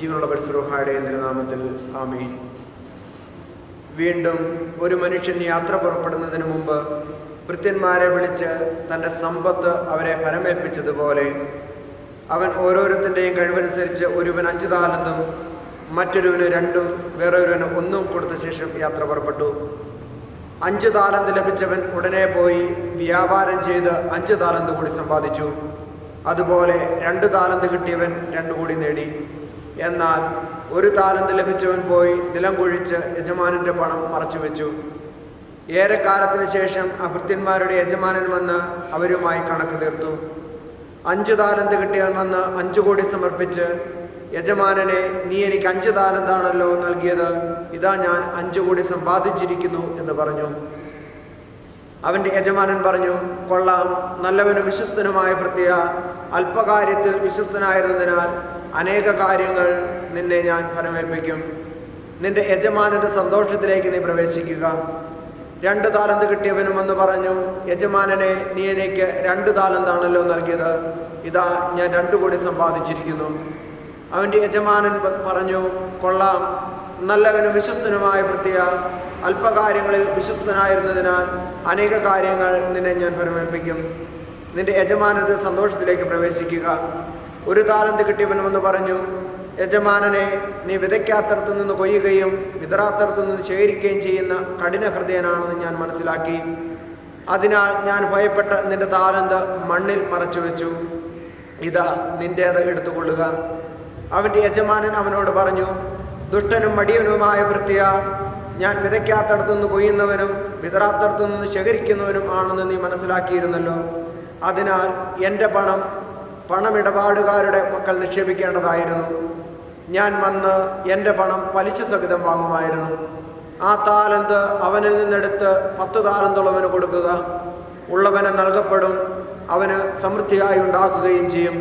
ജീവനുള്ള പരിസരഹായുടെയും തിരുനാമത്തിൽ ആമീൻ. വീണ്ടും ഒരു മനുഷ്യൻ യാത്ര പുറപ്പെടുന്നതിന് മുമ്പ് ഭൃത്യന്മാരെ വിളിച്ച് തന്റെ സമ്പത്ത് അവരെ ഫലമേൽപ്പിച്ചതുപോലെ അവൻ ഓരോരുത്തന്റെയും കഴിവനുസരിച്ച് ഒരുവൻ അഞ്ച് താലന്തും മറ്റൊരുവന് രണ്ടും വേറൊരുവന് ഒന്നും കൊടുത്ത ശേഷം യാത്ര പുറപ്പെട്ടു. അഞ്ച് താലന്ത് ലഭിച്ചവൻ ഉടനെ പോയി വ്യാപാരം ചെയ്ത് അഞ്ച് താലന്ത് കൂടി സമ്പാദിച്ചു. അതുപോലെ രണ്ട് താലന്ത് കിട്ടിയവൻ രണ്ടു കൂടി നേടി. എന്നാൽ ഒരു താലന്ത് ലഭിച്ചവൻ പോയി നിലം കുഴിച്ച് യജമാനന്റെ പണം മറച്ചു വെച്ചു ഏറെക്കാലത്തിന് ശേഷം അഭൃത്യന്മാരുടെ യജമാനൻ വന്ന് അവരുമായി കണക്ക് തീർത്തു. അഞ്ചു താലന്ത് കിട്ടിയവൻ വന്ന് അഞ്ചു കോടി സമർപ്പിച്ച് യജമാനനെ നീ എനിക്ക് അഞ്ച് താലന്താണല്ലോ നൽകിയത്. ഇതാ ഞാൻ അഞ്ചു കോടി സമ്പാദിച്ചിരിക്കുന്നു എന്ന് പറഞ്ഞു. അവന്റെ യജമാനൻ പറഞ്ഞു കൊള്ളാം. നല്ലവനും വിശ്വസ്തനുമായ പ്രത്യ അല്പകാര്യത്തിൽ വിശ്വസ്തനായിരുന്നതിനാൽ അനേക കാര്യങ്ങൾ നിന്നെ ഞാൻ ഫലമേൽപ്പിക്കും നിന്റെ യജമാനന്റെ സന്തോഷത്തിലേക്ക് നീ പ്രവേശിക്കുക. രണ്ട് താലന്ത് കിട്ടിയവനും എന്ന് പറഞ്ഞു യജമാനനെ നീ എനിക്ക് രണ്ട് താലന്താണല്ലോ നൽകിയത്. ഇതാ ഞാൻ രണ്ടു കോടി സമ്പാദിച്ചിരിക്കുന്നു. അവന്റെ യജമാനൻ പറഞ്ഞു കൊള്ളാം. നല്ലവനും വിശ്വസ്തനുമായ വൃത്തിയ അല്പകാര്യങ്ങളിൽ വിശ്വസ്തനായിരുന്നതിനാൽ അനേക കാര്യങ്ങൾ നിന്നെ ഞാൻ ഫലമേൽപ്പിക്കും നിന്റെ യജമാനത്തെ സന്തോഷത്തിലേക്ക് പ്രവേശിക്കുക. ഒരു താലന്ത് കിട്ടിയവനുമെന്ന് പറഞ്ഞു. യജമാനനെ നീ വിതയ്ക്കാത്തടത്തു നിന്ന് കൊയ്യുകയും വിതറാത്തടത്തു നിന്ന് ശേഖരിക്കുകയും ചെയ്യുന്ന കഠിന ഹൃദയനാണെന്ന് ഞാൻ മനസ്സിലാക്കി. അതിനാൽ ഞാൻ ഭയപ്പെട്ട് നിന്റെ താലന്ത് മണ്ണിൽ മറച്ചു വെച്ചു. ഇതാ നിന്റേത് എടുത്തുകൊള്ളുക. അവന്റെ യജമാനൻ അവനോട് പറഞ്ഞു ദുഷ്ടനും മടിയനുമായ വൃത്തിയ. ഞാൻ വിതയ്ക്കാത്തടത്തു നിന്ന് കൊയ്യുന്നവനും വിതറാത്തടത്തു നിന്ന് ശേഖരിക്കുന്നവനും ആണെന്ന് നീ മനസ്സിലാക്കിയിരുന്നല്ലോ. അതിനാൽ എന്റെ പണം പണമിടപാടുകാരുടെ പക്കൽ നിക്ഷേപിക്കേണ്ടതായിരുന്നു. ഞാൻ വന്ന് എന്റെ പണം പലിശ സഹിതം വാങ്ങുമായിരുന്നു. ആ താലന്ത് അവനിൽ നിന്നെടുത്ത് പത്ത് താലന്തുള്ളവന് കൊടുക്കുക. ഉള്ളവന് നൽകപ്പെടും അവന് സമൃദ്ധിയായി ഉണ്ടാക്കുകയും ചെയ്യും.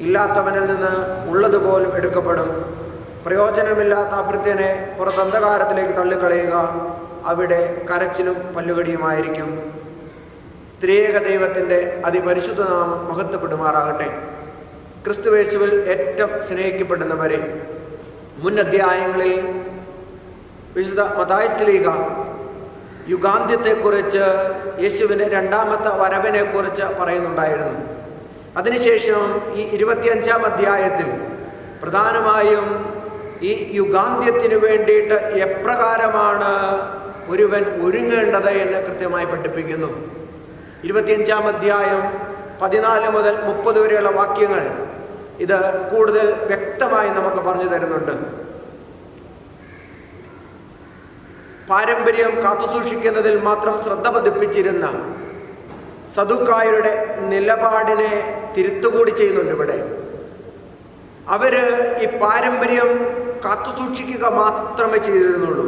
ഇല്ലാത്തവനിൽ നിന്ന് ഉള്ളതുപോലും എടുക്കപ്പെടും. പ്രയോജനമില്ലാത്ത അഭൃത്യനെ പുറത്തന്ധകാരത്തിലേക്ക് തള്ളിക്കളയുക അവിടെ കരച്ചിലും പല്ലുകടിയുമായിരിക്കും. ത്രിയേക ദൈവത്തിന്റെ അതിപരിശുദ്ധ നാമം മഹത്വപ്പെടുമാറാകട്ടെ. ക്രിസ്തുവേശുവിൽ ഏറ്റവും സ്നേഹിക്കപ്പെടുന്നവരെ മുൻ അധ്യായങ്ങളിൽ വിശുദ്ധ മതായസ്ലീഹ യുഗാന്ത്യത്തെക്കുറിച്ച് യേശുവിന്റെ രണ്ടാമത്തെ വരവിനെക്കുറിച്ച് പറയുന്നുണ്ടായിരുന്നു. അതിനുശേഷം ഈ ഇരുപത്തിയഞ്ചാം അധ്യായത്തിൽ പ്രധാനമായും ഈ യുഗാന്ത്യത്തിന് വേണ്ടിയിട്ട് എപ്രകാരമാണ് ഒരുവൻ ഒരുങ്ങേണ്ടത് എന്ന് കൃത്യമായി പഠിപ്പിക്കുന്നു. ഇരുപത്തിയഞ്ചാം അധ്യായം പതിനാല് മുതൽ മുപ്പത് വരെയുള്ള വാക്യങ്ങൾ ഇത് കൂടുതൽ വ്യക്തമായി നമുക്ക് പറഞ്ഞു തരുന്നുണ്ട്. പാരമ്പര്യം കാത്തുസൂക്ഷിക്കുന്നതിൽ മാത്രം ശ്രദ്ധ പതിപ്പിച്ചിരുന്ന സദുക്കായരുടെ നിലപാടിനെ തിരുത്തുകൂടി ചെയ്യുന്നുണ്ട് ഇവിടെ. അവർ ഈ പാരമ്പര്യം കാത്തുസൂക്ഷിക്കുക മാത്രമേ ചെയ്തിരുന്നുള്ളൂ.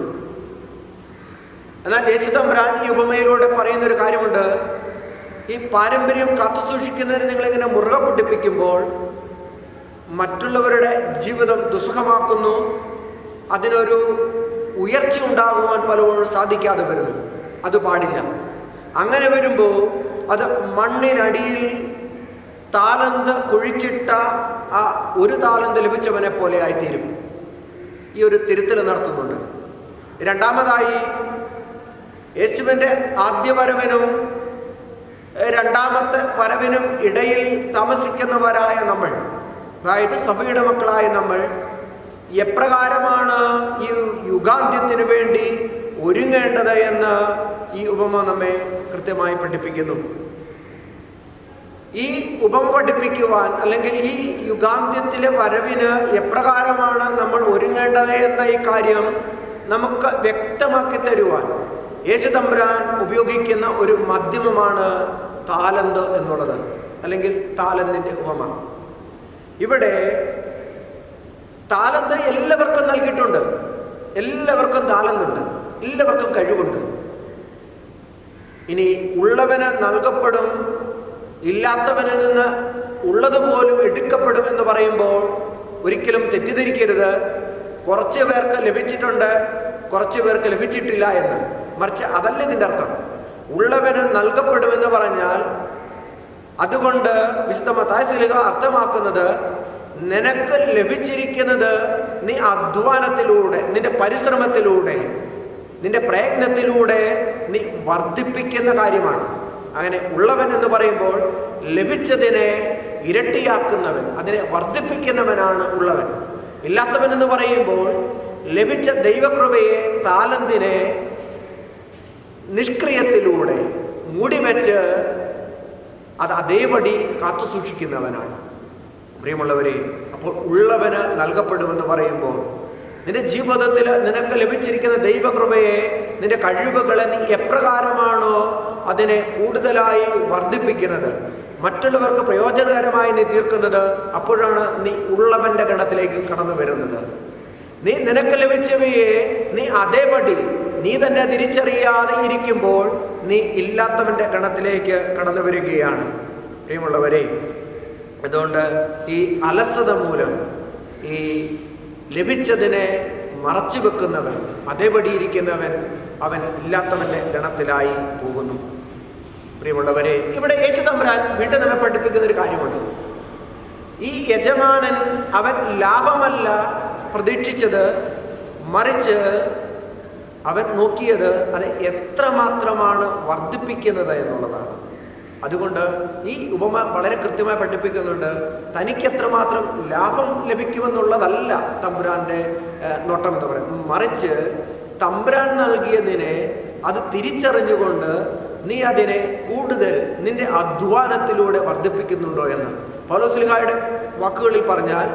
എന്നാൽ യേശുതമ്പുരാൻ ഈ ഉപമയിലൂടെ പറയുന്നൊരു കാര്യമുണ്ട്. ഈ പാരമ്പര്യം കാത്തുസൂക്ഷിക്കുന്നതിന് നിങ്ങളിങ്ങനെ മുറുകെ പിടിപ്പിക്കുമ്പോൾ മറ്റുള്ളവരുടെ ജീവിതം ദുസ്സഹമാക്കുന്നു. അതിനൊരു ഉയർച്ച ഉണ്ടാകുവാൻ പലപ്പോഴും സാധിക്കാതെ വരുന്നു. അത് പാടില്ല. അങ്ങനെ വരുമ്പോൾ അത് മണ്ണിനടിയിൽ താലന്ത് കുഴിച്ചിട്ട ആ ഒരു താലന്ത് ലഭിച്ചവനെ പോലെ ആയിത്തീരും. ഈ ഒരു തിരുത്തൽ നടത്തുന്നുണ്ട്. രണ്ടാമതായി യേശുവിന്റെ ആദ്യ വരവിനും ഏഹ്, രണ്ടാമത്തെ വരവിനും ഇടയിൽ താമസിക്കുന്നവരായ നമ്മൾ അതായത് സഭയുടെ മക്കളായ നമ്മൾ എപ്രകാരമാണ് ഈ യുഗാന്ത്യത്തിന് വേണ്ടി ഒരുങ്ങേണ്ടത് എന്ന് ഈ ഉപമ നമ്മെ കൃത്യമായി പഠിപ്പിക്കുന്നു. ഈ ഉപമ പഠിപ്പിക്കുവാൻ അല്ലെങ്കിൽ ഈ യുഗാന്ത്യത്തിലെ വരവിന് എപ്രകാരമാണ് നമ്മൾ ഒരുങ്ങേണ്ടത് എന്ന ഈ കാര്യം നമുക്ക് വ്യക്തമാക്കി തരുവാൻ യേശു തമ്പുരാൻ ഉപയോഗിക്കുന്ന ഒരു മാധ്യമമാണ് താലന്ത് എന്നുള്ളത് അല്ലെങ്കിൽ താലന്തിന്റെ ഉപമ. ഇവിടെ താലന്ത് എല്ലാവർക്കും നൽകിയിട്ടുണ്ട്. എല്ലാവർക്കും താലന്തുണ്ട്. എല്ലാവർക്കും കഴിവുണ്ട്. ഇനി ഉള്ളവന് നൽകപ്പെടും ഇല്ലാത്തവനിൽ നിന്ന് ഉള്ളതുപോലും എടുക്കപ്പെടും എന്ന് പറയുമ്പോൾ ഒരിക്കലും തെറ്റിദ്ധരിക്കരുത്. കുറച്ച് പേർക്ക് ലഭിച്ചിട്ടുണ്ട് കുറച്ച് പേർക്ക് ലഭിച്ചിട്ടില്ല എന്ന്. മറിച്ച് അതല്ല ഇതിന്റെ അർത്ഥം? ഉള്ളവന് നൽകപ്പെടുമെന്ന് പറഞ്ഞാൽ അതുകൊണ്ട് വിശുദ്ധ അർത്ഥമാക്കുന്നത് നിനക്ക് ലഭിച്ചിരിക്കുന്നത് നീ അധ്വാനത്തിലൂടെ നിന്റെ പരിശ്രമത്തിലൂടെ നിന്റെ പ്രയത്നത്തിലൂടെ നീ വർദ്ധിപ്പിക്കുന്ന കാര്യമാണ്. അങ്ങനെ ഉള്ളവൻ എന്ന് പറയുമ്പോൾ ലഭിച്ചതിനെ ഇരട്ടിയാക്കുന്നവൻ അതിനെ വർദ്ധിപ്പിക്കുന്നവനാണ് ഉള്ളവൻ. ഇല്ലാത്തവൻ എന്ന് പറയുമ്പോൾ ലഭിച്ച ദൈവകൃപയെ താലന്തിനെ നിഷ്ക്രിയത്തിലൂടെ മൂടിവെച്ച് അത് അതേപടി കാത്തു സൂക്ഷിക്കുന്നവനാണ്. പ്രിയമുള്ളവരെ അപ്പോൾ ഉള്ളവന് നൽകപ്പെടുമെന്ന് പറയുമ്പോൾ നിന്റെ ജീവിതത്തിൽ നിനക്ക് ലഭിച്ചിരിക്കുന്ന ദൈവകൃപയെ നിന്റെ കഴിവുകളെ നീ എപ്രകാരമാണോ അതിനെ കൂടുതലായി വർദ്ധിപ്പിക്കുന്നത് മറ്റുള്ളവർക്ക് പ്രയോജനകരമായി നീ തീർക്കുന്നത് അപ്പോഴാണ് നീ ഉള്ളവന്റെ ഗണത്തിലേക്ക് കടന്നു വരുന്നത്. നീ നിനക്ക് ലഭിച്ചവയെ നീ അതേപടി നീ തന്നെ തിരിച്ചറിയാതെ ഇരിക്കുമ്പോൾ നീ ഇല്ലാത്തവന്റെ ഗണത്തിലേക്ക് കടന്നു വരികയാണ്. പ്രിയമുള്ളവരെ അതുകൊണ്ട് ഈ അലസത മൂലം ഈ ലഭിച്ചതിനെ മറച്ചു വെക്കുന്നവൻ അതേപടി ഇരിക്കുന്നവൻ അവൻ ഇല്ലാത്തവന്റെ ഗണത്തിലായി പോകുന്നു. പ്രിയമുള്ളവരെ ഇവിടെ യേശു തമ്പുരാൻ വീണ്ടും നമ്മെ പഠിപ്പിക്കുന്ന ഒരു കാര്യമുണ്ട്. ഈ യജമാനൻ അവൻ ലാഭമല്ല പ്രതീക്ഷിച്ചത് മറിച്ച് അവൻ നോക്കിയത് അത് എത്രമാത്രമാണ് വർദ്ധിപ്പിക്കുന്നത് എന്നുള്ളതാണ്. അതുകൊണ്ട് ഈ ഉപമ വളരെ കൃത്യമായി പഠിപ്പിക്കുന്നുണ്ട്. തനിക്ക് എത്രമാത്രം ലാഭം ലഭിക്കുമെന്നുള്ളതല്ല തമ്പുരാന്റെ ഏഹ്, നോട്ടം എന്ന് പറയുന്നത്. മറിച്ച് തമ്പുരാൻ നൽകിയതിനെ അത് തിരിച്ചറിഞ്ഞുകൊണ്ട് നീ അതിനെ കൂടുതൽ നിന്റെ അധ്വാനത്തിലൂടെ വർദ്ധിപ്പിക്കുന്നുണ്ടോ എന്ന്. പൗലോസ്ലിഹായുടെ വാക്കുകളിൽ പറഞ്ഞാൽ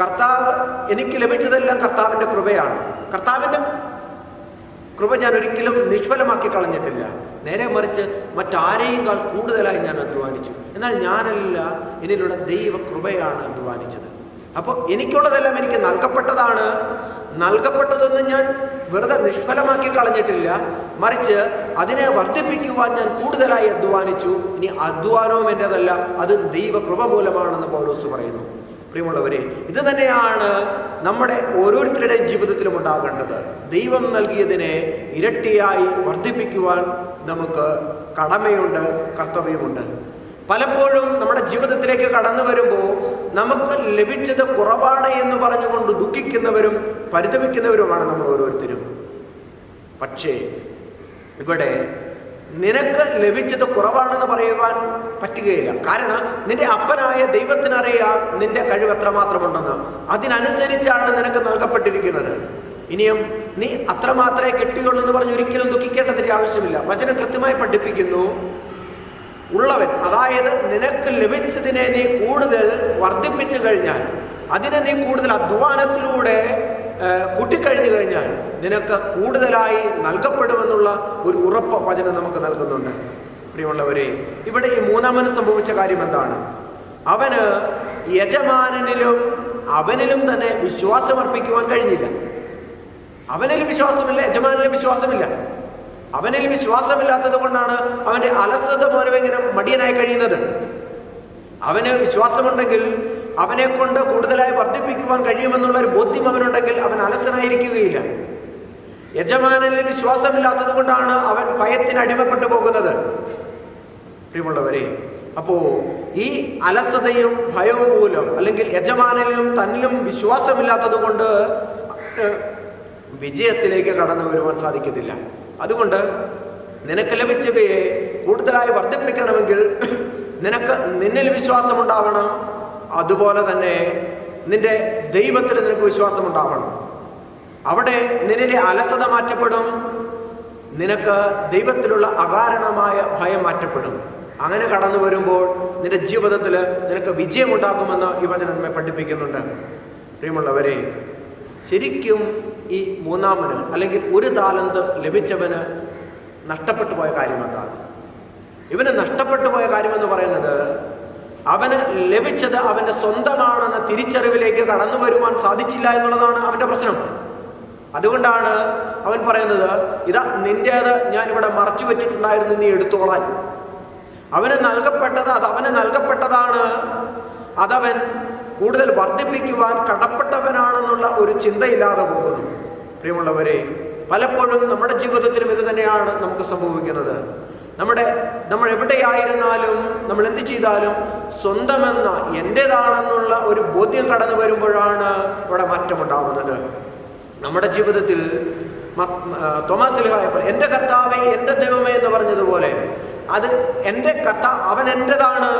കർത്താവ് എനിക്ക് ലഭിച്ചതെല്ലാം കർത്താവിന്റെ കൃപയാണ്. കർത്താവിന്റെ കൃപ ഞാൻ ഒരിക്കലും നിഷ്ഫലമാക്കി കളഞ്ഞിട്ടില്ല. നേരെ മറിച്ച് മറ്റാരെയും കൂടുതലായി ഞാൻ അധ്വാനിച്ചു. എന്നാൽ ഞാനല്ല എന്നിലൂടെ ദൈവ കൃപയാണ് അധ്വാനിച്ചത്. അപ്പോൾ എനിക്കുള്ളതെല്ലാം എനിക്ക് നൽകപ്പെട്ടതാണ്. നൽകപ്പെട്ടതൊന്നും ഞാൻ വെറുതെ നിഷ്ഫലമാക്കി കളഞ്ഞിട്ടില്ല. മറിച്ച് അതിനെ വർദ്ധിപ്പിക്കുവാൻ ഞാൻ കൂടുതലായി അധ്വാനിച്ചു. ഇനി അധ്വാനവും എന്റെതല്ല അത് ദൈവ കൃപ മൂലമാണെന്ന് പൗലോസ് പറയുന്നു. പ്രിയമുള്ളവരെ ഇത് തന്നെയാണ് നമ്മുടെ ഓരോരുത്തരുടെയും ജീവിതത്തിലും ഉണ്ടാകേണ്ടത്. ദൈവം നൽകിയതിനെ ഇരട്ടിയായി വർദ്ധിപ്പിക്കുവാൻ നമുക്ക് കടമയുണ്ട് കർത്തവ്യമുണ്ട്. പലപ്പോഴും നമ്മുടെ ജീവിതത്തിലേക്ക് കടന്നു വരുമ്പോൾ നമുക്ക് ലഭിച്ചത് കുറവാണ് എന്ന് പറഞ്ഞുകൊണ്ട് ദുഃഖിക്കുന്നവരും പരിതപിക്കുന്നവരുമാണ് നമ്മൾ ഓരോരുത്തരും. പക്ഷേ ഇവിടെ നിനക്ക് ലഭിച്ചത് കുറവാണെന്ന് പറയുവാൻ പറ്റുകയില്ല. കാരണം നിന്റെ അപ്പനായ ദൈവത്തിനറിയാം നിന്റെ കഴിവ് എത്രമാത്രമുണ്ടെന്ന് അതിനനുസരിച്ചാണ് നിനക്ക് നൽകപ്പെട്ടിരിക്കുന്നത്. ഇനിയും നീ അത്രമാത്രമേ കിട്ടിയുള്ളൂ എന്ന് പറഞ്ഞ് ഒരിക്കലും ദുഃഖിക്കേണ്ടതിന്റെ ആവശ്യമില്ല. വചനം കൃത്യമായി പഠിപ്പിക്കുന്നു. ഉള്ളവൻ അതായത് നിനക്ക് ലഭിച്ചതിനെ നീ കൂടുതൽ വർദ്ധിപ്പിച്ചു കഴിഞ്ഞാൽ അതിനെ നീ കൂടുതൽ അധ്വാനത്തിലൂടെ കൂട്ടിക്കഴിഞ്ഞു കഴിഞ്ഞാൽ നിനക്ക് കൂടുതലായി നൽകപ്പെടുമെന്നുള്ള ഒരു ഉറപ്പ് വചനം നമുക്ക് നൽകുന്നുണ്ട്. പ്രിയമുള്ളവരെ ഇവിടെ ഈ മൂന്നാമന് സംഭവിച്ച കാര്യം എന്താണ്? അവന് യജമാനനിലും അവനിലും തന്നെ വിശ്വാസം വിശ്വാസമർപ്പിക്കുവാൻ കഴിഞ്ഞില്ല. അവനിൽ വിശ്വാസമില്ല യജമാനിൽ വിശ്വാസമില്ല. അവനിൽ വിശ്വാസമില്ലാത്തത് കൊണ്ടാണ് അവന്റെ അലസത മൂലം മടിയനായി കഴിയുന്നത്? അവന് വിശ്വാസമുണ്ടെങ്കിൽ അവനെ കൊണ്ട് കൂടുതലായി വർദ്ധിപ്പിക്കുവാൻ കഴിയുമെന്നുള്ള ഒരു ബോധ്യം അവനുണ്ടെങ്കിൽ അവൻ അലസനായിരിക്കുകയില്ല. യജമാനിൽ വിശ്വാസമില്ലാത്തത് കൊണ്ടാണ് അവൻ ഭയത്തിന് അടിമപ്പെട്ടു പോകുന്നത്. പ്രിയമുള്ളവരെ അപ്പോ ഈ അലസതയും ഭയവും മൂലം അല്ലെങ്കിൽ യജമാനിലും തന്നിലും വിശ്വാസമില്ലാത്തത് കൊണ്ട് വിജയത്തിലേക്ക് കടന്നു വരുവാൻ സാധിക്കത്തില്ല അതുകൊണ്ട് നിനക്ക് ലഭിച്ചവയെ കൂടുതലായി വർദ്ധിപ്പിക്കണമെങ്കിൽ നിനക്ക് നിന്നിൽ വിശ്വാസമുണ്ടാവണം. അതുപോലെ തന്നെ നിന്റെ ദൈവത്തിൽ നിനക്ക് വിശ്വാസം ഉണ്ടാവണം അവിടെ നിന്നെ അലസത മാറ്റപ്പെടും. നിനക്ക് ദൈവത്തിലുള്ള അകാരണമായ ഭയം മാറ്റപ്പെടും. അങ്ങനെ കടന്നു വരുമ്പോൾ നിന്റെ ജീവിതത്തിൽ നിനക്ക് വിജയമുണ്ടാകുമെന്ന് ഈ നമ്മെ പഠിപ്പിക്കുന്നുണ്ട്. പ്രിയമുള്ളവരെ ശരിക്കും ഈ മൂന്നാമന് അല്ലെങ്കിൽ ഒരു താലന്ത് ലഭിച്ചവന് നഷ്ടപ്പെട്ടു പോയ കാര്യം എന്താണ് ഇവന് നഷ്ടപ്പെട്ടു പോയ കാര്യമെന്ന് പറയുന്നത് അവന് ലഭിച്ചത് അവന്റെ സ്വന്തമാണെന്ന തിരിച്ചറിവിലേക്ക് കടന്നു വരുവാൻ സാധിച്ചില്ല എന്നുള്ളതാണ് അവന്റെ പ്രശ്നം. അതുകൊണ്ടാണ് അവൻ പറയുന്നത് ഇതാ നിന്റേത് ഞാനിവിടെ മറച്ചു വെച്ചിട്ടുണ്ടായിരുന്നു നീ എടുത്തോളാൻ. അവന് നൽകപ്പെട്ടത് അത് അവന് നൽകപ്പെട്ടതാണ്. അതവൻ കൂടുതൽ വർദ്ധിപ്പിക്കുവാൻ കടപ്പെട്ടവനാണെന്നുള്ള ഒരു ചിന്തയില്ലാതെ പോകുന്നു. പ്രിയമുള്ളവരെ പലപ്പോഴും നമ്മുടെ ജീവിതത്തിലും ഇത് തന്നെയാണ് നമുക്ക് സംഭവിക്കുന്നത്. നമ്മുടെ നമ്മൾ എവിടെയായിരുന്നാലും നമ്മൾ എന്ത് ചെയ്താലും സ്വന്തമെന്ന എന്റേതാണെന്നുള്ള ഒരു ബോധ്യം കടന്നു വരുമ്പോഴാണ് ഇവിടെ മാറ്റമുണ്ടാകുന്നത്. നമ്മുടെ ജീവിതത്തിൽ തോമസ് ലിഹായപ്പോൾ എന്റെ കർത്താവെ എന്റെ ദൈവമേ എന്ന് പറഞ്ഞതുപോലെ അത് എന്റെ കഥ അവൻ എന്റെതാണ്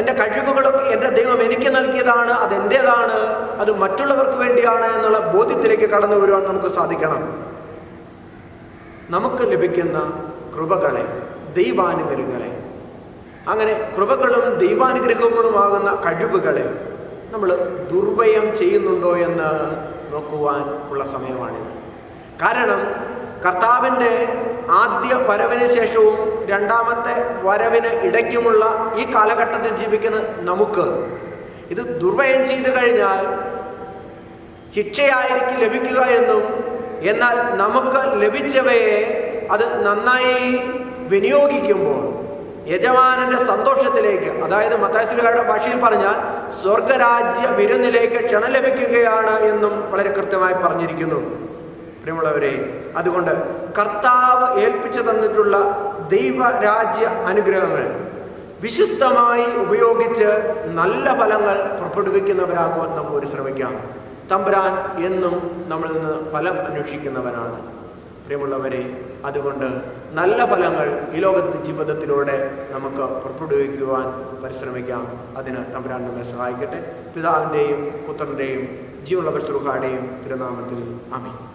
എന്റെ കഴിവുകളൊക്കെ എന്റെ ദൈവം എനിക്ക് നൽകിയതാണ് അത് എന്റേതാണ് അത് മറ്റുള്ളവർക്ക് വേണ്ടിയാണ് എന്നുള്ള ബോധ്യത്തിലേക്ക് കടന്നു വരുവാൻ നമുക്ക് സാധിക്കണം. നമുക്ക് ലഭിക്കുന്ന കൃപകളെ ദൈവാനുഗ്രഹങ്ങളെ. അങ്ങനെ കൃപകളും ദൈവാനുഗ്രഹങ്ങളുമാകുന്ന കഴിവുകളെ നമ്മൾ ദുർവയം ചെയ്യുന്നുണ്ടോ എന്ന് നോക്കുവാൻ ഉള്ള സമയമാണിത്. കാരണം കർത്താവിന്റെ ആദ്യ വരവിന് ശേഷവും രണ്ടാമത്തെ വരവിന് ഇടയ്ക്കുമുള്ള ഈ കാലഘട്ടത്തിൽ ജീവിക്കുന്ന നമുക്ക് ഇത് ദുർവയം ചെയ്തു കഴിഞ്ഞാൽ ശിക്ഷയായിരിക്കും ലഭിക്കുക എന്നും എന്നാൽ നമുക്ക് ലഭിച്ചവയെ അത് നന്നായി വിനിയോഗിക്കുമ്പോൾ യജമാനന്റെ സന്തോഷത്തിലേക്ക് അതായത് മത്താശ്രീകാരുടെ ഭാഷയിൽ പറഞ്ഞാൽ സ്വർഗരാജ്യ വിരുന്നിലേക്ക് ക്ഷണം ലഭിക്കുകയാണ് എന്നും വളരെ കൃത്യമായി പറഞ്ഞിരിക്കുന്നു. പ്രിയമുള്ളവരെ അതുകൊണ്ട് കർത്താവ് ഏൽപ്പിച്ചു തന്നിട്ടുള്ള ദൈവരാജ്യ അനുഗ്രഹങ്ങൾ വിശുദ്ധമായി ഉപയോഗിച്ച് നല്ല ഫലങ്ങൾ പുറപ്പെടുവിക്കുന്നവരാകുവാൻ നമുക്ക് ഒരു ശ്രമിക്കാം. തമ്പുരാൻ എന്നും നമ്മളിൽ നിന്ന് ഫലം അന്വേഷിക്കുന്നവനാണ്. പ്രിയമുള്ളവരെ അതുകൊണ്ട് നല്ല ഫലങ്ങൾ ഈ ലോകത്ത് ജീവിതത്തിലൂടെ നമുക്ക് പുറപ്പെടുവിക്കുവാൻ പരിശ്രമിക്കാം. അതിന് തമ്പുരാൻ നമ്മെ സഹായിക്കട്ടെ. പിതാവിന്റെയും പുത്രന്റെയും ജീവനുള്ള പശുഹാടെയും തിരുനാമത്തിൽ ആമീൻ.